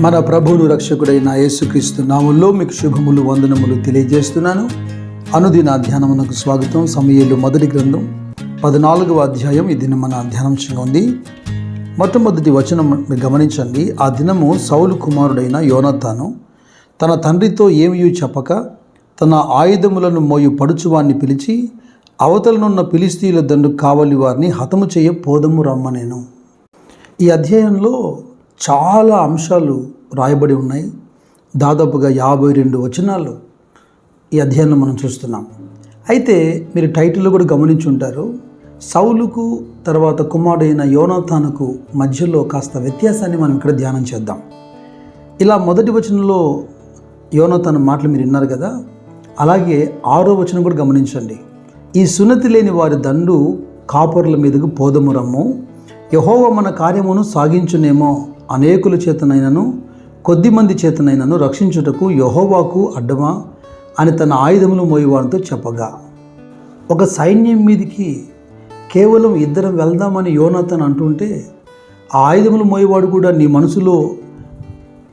మన ప్రభువును రక్షకుడైన యేసుక్రీస్తు నామంలో మీకు శుభములు వందనములు తెలియజేస్తున్నాను. అనుదిన ధ్యానమునకు స్వాగతం. సమయంలో మొదటి గ్రంథం పద్నాలుగవ అధ్యాయం. ఈ దినం మన ధ్యానాంశంగా ఉంది మొట్టమొదటి వచనం గమనించండి. ఆ దినము సౌలు కుమారుడైన యోనతాను తన తండ్రితో ఏమీ చెప్పక తన ఆయుధములను మోయు పడుచువాన్ని పిలిచి అవతలనున్న పిలిస్తీల దండు కావలి వారిని హతము చేయ పోదము రమ్మనేను. ఈ అధ్యాయంలో చాలా అంశాలు రాయబడి ఉన్నాయి. దాదాపుగా యాభై రెండు వచనాలు ఈ అధ్యయనం మనం చూస్తున్నాం. అయితే మీరు టైటిల్లో కూడా గమనించి ఉంటారు. సౌలుకు తర్వాత కుమారుడైన యోనాథానుకు మధ్యలో కాస్త వ్యత్యాసాన్ని మనం ఇక్కడ ధ్యానం చేద్దాం. ఇలా మొదటి వచనంలో యోనాథాను మాటలు మీరు విన్నారు కదా? అలాగే ఆరో వచనం కూడా గమనించండి. ఈ సున్నతి లేని వారి దండు కాపరుల మీదకు పోదమురమ్ము యహోవ మన కార్యమును సాగించునేమో. అనేకుల చేతనైనను కొద్దిమంది చేతనైనను రక్షించుటకు యహోవాకు అడ్డమా అని తన ఆయుధములు మోయేవాడితో చెప్పగా ఒక సైన్యం మీదికి కేవలం ఇద్దరం వెళ్దామని యోనాథన్ అంటుంటే ఆ ఆయుధములు మోయేవాడు కూడా నీ మనసులో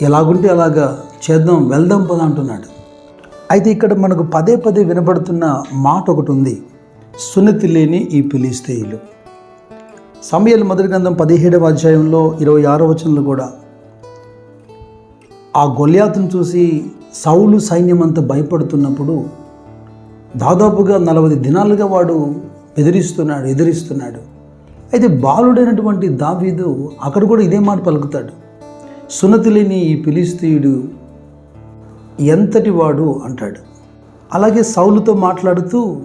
ఎలాగుంటే అలాగా చేద్దాం వెళ్దాం పద అంటున్నాడు. అయితే ఇక్కడ మనకు పదే పదే వినబడుతున్న మాట ఒకటి ఉంది సున్నతి లేని ఈ పిలిస్తేయులు సమయాల మొదటి గ్రంథం పదిహేడవ అధ్యాయంలో ఇరవై ఆరో వచనంలో కూడా ఆ గొల్యాతును చూసి సౌలు సైన్యం అంతా భయపడుతున్నప్పుడు దాదాపుగా నలభై దినాలుగా వాడు బెదిరిస్తున్నాడు ఎదిరిస్తున్నాడు. అయితే బాలుడైనటువంటి దావీదు అక్కడ కూడా ఇదే మాట పలుకుతాడు. సున్నతి లేని ఈ పిలిస్తీయుడు ఎంతటి వాడు అంటాడు. అలాగే సౌలుతో మాట్లాడుతూ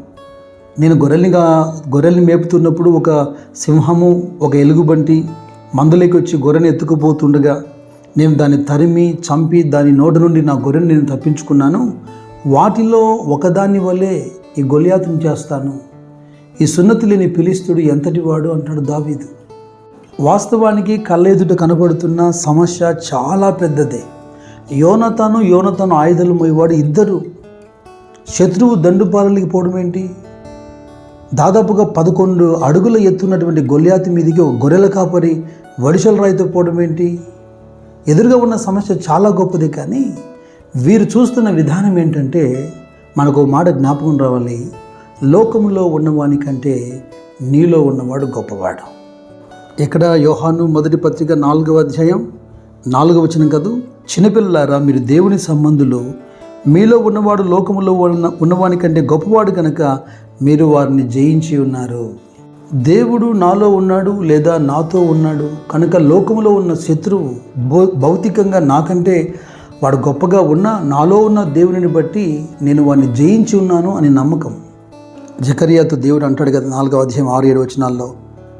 నేను గొర్రెల్నిగా గొర్రెల్ని మేపుతున్నప్పుడు ఒక సింహము ఒక ఎలుగుబంటి మందులోకి వచ్చి గొర్రెని ఎత్తుకుపోతుండగా నేను దాన్ని తరిమి చంపి దాని నోటి నుండి నా గొర్రెని నేను తప్పించుకున్నాను. వాటిలో ఒకదాని వల్లే ఈ గొలియాతుని చేస్తాను. ఈ సున్నతి లేని పిలిస్తుడు ఎంతటి వాడు? అంటాడు దావీదు. వాస్తవానికి కళ్ళెదుట కనబడుతున్న సమస్య చాలా పెద్దదే. యోనతను యోనతను ఆయుధాలు మోయేవాడు ఇద్దరు. శత్రువు దండుపాలకి పోవడం ఏంటి దాదాపుగా పదకొండు అడుగుల ఎత్తున్నటువంటి గొల్యాతి మీదికి ఒక గొర్రెల కాపరి వడిసల రాయితో పోవడం ఏంటి? ఎదురుగా ఉన్న సమస్య చాలా గొప్పది కానీ వీరు చూస్తున్న విధానం ఏంటంటే మనకు ఒక మాట జ్ఞాపకం రావాలి. లోకంలో ఉన్నవాని కంటే నీలో ఉన్నవాడు గొప్పవాడు. ఇక్కడ యోహాను మొదటి పత్రిక నాలుగవ అధ్యాయం నాలుగవ వచనం కదూ? చిన్నపిల్లలారా మీరు దేవుని సంబంధులు మీలో ఉన్నవాడు లోకములో ఉన్న ఉన్నవాని కంటే గొప్పవాడు కనుక మీరు వారిని జయించి ఉన్నారు. దేవుడు నాలో ఉన్నాడు లేదా నాతో ఉన్నాడు కనుక లోకములో ఉన్న శత్రువు భౌ భౌతికంగా నాకంటే వాడు గొప్పగా ఉన్నా నాలో ఉన్న దేవునిని బట్టి నేను వాడిని జయించి ఉన్నాను అని నమ్మకం. జకర్యాతో దేవుడు అంటాడు కదా నాలుగవ అధ్యాయం ఆరు ఏడు వచనాల్లో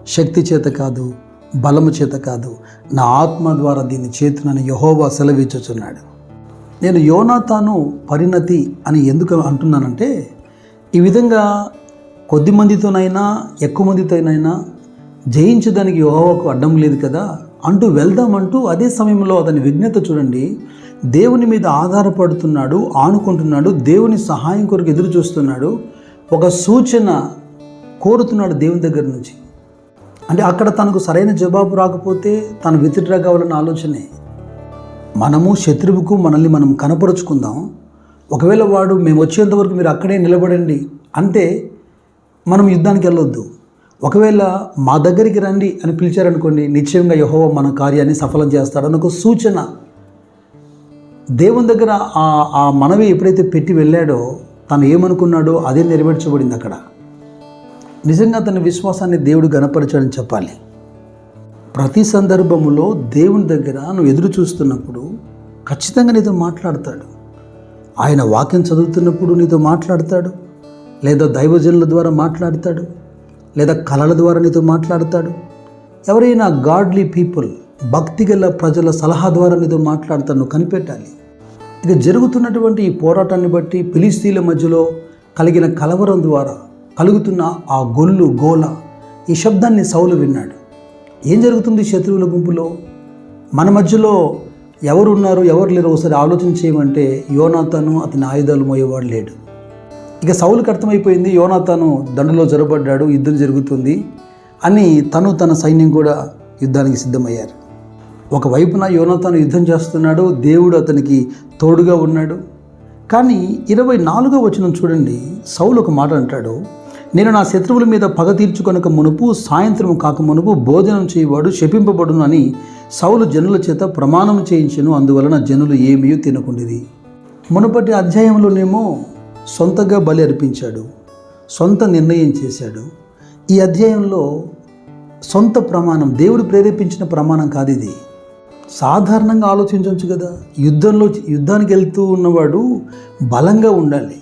శక్తి చేత కాదు బలము చేత కాదు నా ఆత్మ ద్వారా దీన్ని చేతునని యహోవా సెలవిచ్చుచున్నాడు. నేను యోనాతాను పరిణతి అని ఎందుకు అంటున్నానంటే ఈ విధంగా కొద్ది మందితోనైనా ఎక్కువ మందితోనైనా జయించడానికి యహోవాకు అడ్డం లేదు కదా అంటూ వెళ్దామంటూ అదే సమయంలో అతని విజ్ఞత చూడండి. దేవుని మీద ఆధారపడుతున్నాడు ఆనుకుంటున్నాడు దేవుని సహాయం కొరకు ఎదురు చూస్తున్నాడు ఒక సూచన కోరుతున్నాడు దేవుని దగ్గర నుంచి. అంటే అక్కడ తనకు సరైన జవాబు రాకపోతే తను విత్డ్రా కావాలన్న ఆలోచనే. మనము శత్రువుకు మనల్ని మనం కనపరుచుకుందాం. ఒకవేళ వాడు మేము వచ్చేంత వరకు మీరు అక్కడే నిలబడండి అంటే మనం యుద్ధానికి వెళ్ళొద్దు. ఒకవేళ మా దగ్గరికి రండి అని పిలిచారనుకోండి నిశ్చయంగా యహోవ మన కార్యాన్ని సఫలం చేస్తాడని ఒక సూచన. దేవుని దగ్గర ఆ ఆ మనవి ఎప్పుడైతే పెట్టి వెళ్ళాడో తను ఏమనుకున్నాడో అదే నెరవేర్చబడింది అక్కడ. నిజంగా తన విశ్వాసాన్ని దేవుడు గణపరచాడని చెప్పాలి. ప్రతి సందర్భములో దేవుని దగ్గర నువ్వు ఎదురు చూస్తున్నప్పుడు ఖచ్చితంగా నీతో మాట్లాడతాడు. ఆయన వాక్యం చదువుతున్నప్పుడు నీతో మాట్లాడతాడు. లేదా దైవజనుల ద్వారా మాట్లాడతాడు. లేదా కళల ద్వారా నీతో మాట్లాడతాడు. ఎవరైనా గాడ్లీ పీపుల్ భక్తి గల ప్రజల సలహా ద్వారా నీతో మాట్లాడతాను కనిపెట్టాలి. ఇక జరుగుతున్నటువంటి ఈ పోరాటాన్ని బట్టి పిలిస్తీల మధ్యలో కలిగిన కలవరం ద్వారా కలుగుతున్న ఆ గొల్లు గోల ఈ శబ్దాన్ని సౌలు విన్నాడు. ఏం జరుగుతుంది శత్రువుల గుంపులో? మన మధ్యలో ఎవరు ఉన్నారు ఎవరు లేరు? ఒకసారి ఆలోచన చేయమంటే యోనాతను అతని ఆయుధాలు మోయేవాడు లేడు. ఇక సౌలుకి అర్థమైపోయింది యోనాతను దండలో జరబడ్డాడు యుద్ధం జరుగుతుంది అని తను తన సైన్యం కూడా యుద్ధానికి సిద్ధమయ్యారు. ఒకవైపున యోనాతను యుద్ధం చేస్తున్నాడు దేవుడు అతనికి తోడుగా ఉన్నాడు. కానీ ఇరవై నాలుగో వచనం చూడండి సౌలు ఒక మాట అంటాడు నేను నా శత్రువుల మీద పగ తీర్చుకొనక మునుపు సాయంత్రం కాక మునుపు భోజనం చేయవాడు శపింపబడును అని సౌలు జనుల చేత ప్రమాణం చేయించను. అందువలన జనులు ఏమీ తినకుండేది మునుపటి అధ్యాయంలోనేమో సొంతగా బలి అర్పించాడు సొంత నిర్ణయం చేశాడు. ఈ అధ్యాయంలో సొంత ప్రమాణం దేవుడు ప్రేరేపించిన ప్రమాణం కాదు ఇది సాధారణంగా ఆలోచించవచ్చు కదా యుద్ధంలో యుద్ధానికి వెళ్తూ ఉన్నవాడు బలంగా ఉండాలి.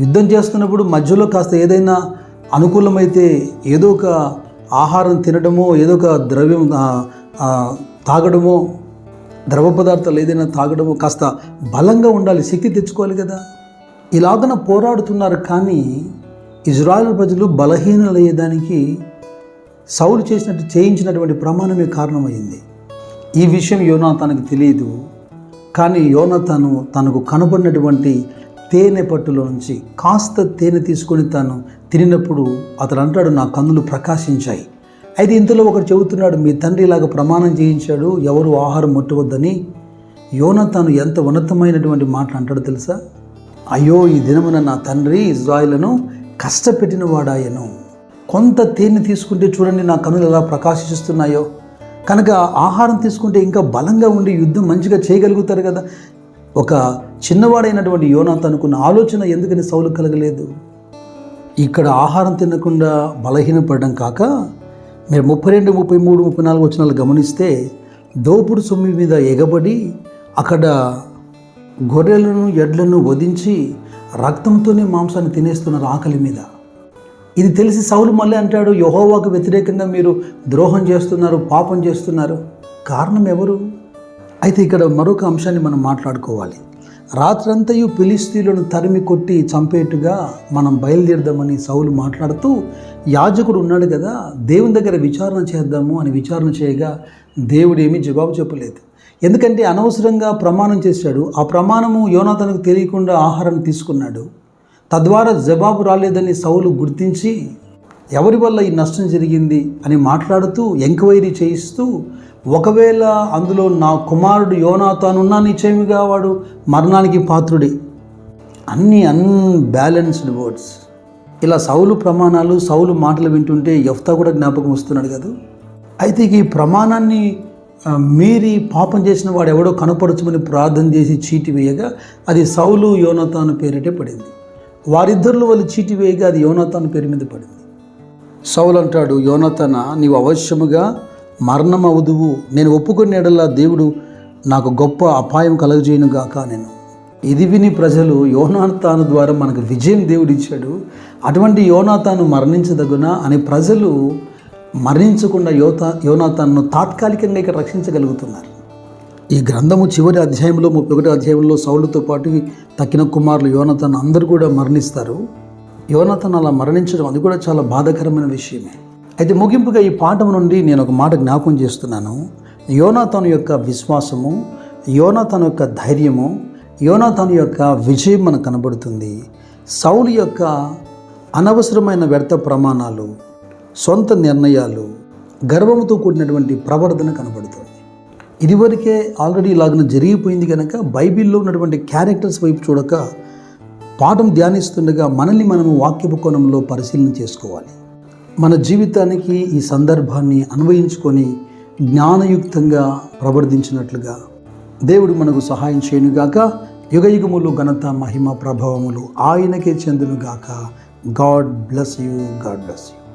యుద్ధం చేస్తున్నప్పుడు మధ్యలో కాస్త ఏదైనా అనుకూలమైతే ఏదో ఒక ఆహారం తినడమో ఏదో ఒక ద్రవ్యం తాగడమో ద్రవ పదార్థాలు ఏదైనా తాగడమో కాస్త బలంగా ఉండాలి శక్తి తెచ్చుకోవాలి కదా. ఇలాగన పోరాడుతున్నారు కానీ ఇజ్రాయెల్ ప్రజలు బలహీనలయ్యేదానికి సౌలు చేసినట్టు చేయించినటువంటి ప్రమాణమే కారణమైంది. ఈ విషయం యోనాతానికి తెలియదు. కానీ యోనతాను తనకు కనబడినటువంటి తేనె పట్టులో నుంచి కాస్త తేనె తీసుకొని తాను తినినప్పుడు అతను అంటాడు నా కన్నులు ప్రకాశించాయి. అయితే ఇంతలో ఒకడు చెబుతున్నాడు మీ తండ్రి ఇలాగ ప్రమాణం చేయించాడు ఎవరు ఆహారం ముట్టవద్దని? యోన తాను ఎంత ఉన్నతమైనటువంటి మాటలు అంటాడు తెలుసా? అయ్యో ఈ దినమున నా తండ్రి ఇజ్రాయిలను కష్టపెట్టిన వాడాయను కొంత తేనె తీసుకుంటే చూడండి నా కనులు ఎలా ప్రకాశిస్తున్నాయో. కనుక ఆహారం తీసుకుంటే ఇంకా బలంగా ఉండి యుద్ధం మంచిగా చేయగలుగుతారు కదా. ఒక చిన్నవాడైనటువంటి యోనాథ్ అనుకున్న ఆలోచన ఎందుకని సౌలు కలగలేదు? ఇక్కడ ఆహారం తినకుండా బలహీనపడడం కాక మీరు ముప్పై రెండు ముప్పై మూడు ముప్పై నాలుగు వచనాలు గమనిస్తే దోపుడు సొమ్మి మీద ఎగబడి అక్కడ గొర్రెలను ఎడ్లను వధించి రక్తంతోనే మాంసాన్ని తినేస్తున్నారు ఆకలి మీద. ఇది తెలిసి సౌలు మళ్ళీ అంటాడు యహోవాకు వ్యతిరేకంగా మీరు ద్రోహం చేస్తున్నారు పాపం చేస్తున్నారు. కారణం ఎవరు? అయితే ఇక్కడ మరొక అంశాన్ని మనం మాట్లాడుకోవాలి. రాత్రంతయు పిలిస్తీలను తరిమి కొట్టి చంపేట్టుగా మనం బయలుదేరదామని సౌలు మాట్లాడుతూ యాజకుడు ఉన్నాడు కదా దేవుని దగ్గర విచారణ చేద్దాము అని విచారణ చేయగా దేవుడు ఏమీ జవాబు చెప్పలేదు. ఎందుకంటే అనవసరంగా ప్రమాణం చేశాడు. ఆ ప్రమాణము యోనాతనకు తెలియకుండా ఆహారాన్ని తీసుకున్నాడు. తద్వారా జవాబు రాలేదని సౌలు గుర్తించి ఎవరి వల్ల ఈ నష్టం జరిగింది? అని మాట్లాడుతూ ఎంక్వైరీ చేయిస్తూ ఒకవేళ అందులో నా కుమారుడు యోనాతానున్నా నిశ్చయముగా వాడు మరణానికి పాత్రుడే. అన్ని అన్బ్యాలెన్స్డ్ వర్డ్స్ ఇలా సౌలు ప్రమాణాలు సౌలు మాటలు వింటుంటే యఫ్తా కూడా జ్ఞాపకం వస్తున్నాడు కదా. అయితే ఈ ప్రమాణాన్ని మీరి పాపం చేసిన వాడు ఎవడో కనపరచమని ప్రార్థన చేసి చీటి వేయగా అది సౌలు యోనతాను పేరిటే పడింది. వారిద్దరిలో వాళ్ళు చీటి వేయగా అది యోనతాను పేరు మీద పడింది. సౌలు అంటాడు యోనతన నీవు అవశ్యముగా మరణం అవుదువు నేను ఒప్పుకునేడల్లా దేవుడు నాకు గొప్ప అపాయం కలగజేయను గాక నేను. ఇది విని ప్రజలు యోనాతాను ద్వారా మనకు విజయం దేవుడు ఇచ్చాడు అటువంటి యోనాతాను మరణించదగున అని ప్రజలు మరణించకుండా యోత యోనాతాను తాత్కాలికంగా ఇక్కడ రక్షించగలుగుతున్నారు. ఈ గ్రంథము చివరి అధ్యాయంలో ముప్పై ఒకటో అధ్యాయంలో సౌలుతో పాటు తక్కిన కుమారులు యోనతను అందరూ కూడా మరణిస్తారు. యోనతను అలా మరణించడం అది కూడా చాలా బాధాకరమైన విషయమే. అయితే ముగింపుగా ఈ పాఠం నుండి నేను ఒక మాట జ్ఞాపకం చేస్తున్నాను. యోనాతన్ యొక్క విశ్వాసము యోనాతన్ యొక్క ధైర్యము యోనాతన్ యొక్క విజయం మనకు కనబడుతుంది. సౌలు యొక్క అనవసరమైన వ్యర్థ ప్రమాణాలు సొంత నిర్ణయాలు గర్వంతో కూడినటువంటి ప్రవర్తన కనబడుతుంది. ఇదివరకే ఆల్రెడీ ఇలాగన జరిగిపోయింది కనుక బైబిల్లో ఉన్నటువంటి క్యారెక్టర్స్ వైపు చూడక పాఠం ధ్యానిస్తుండగా మనల్ని మనము వాక్యపు కోణంలో పరిశీలన చేసుకోవాలి. మన జీవితానికి ఈ సందర్భాన్ని అన్వయించుకొని జ్ఞానయుక్తంగా ప్రవర్తించినట్లుగా దేవుడు మనకు సహాయం చేయనుగాక యుగయుగములు ఘనత మహిమ ప్రభావములు ఆయనకే చెందునుగాక. God bless you God bless you.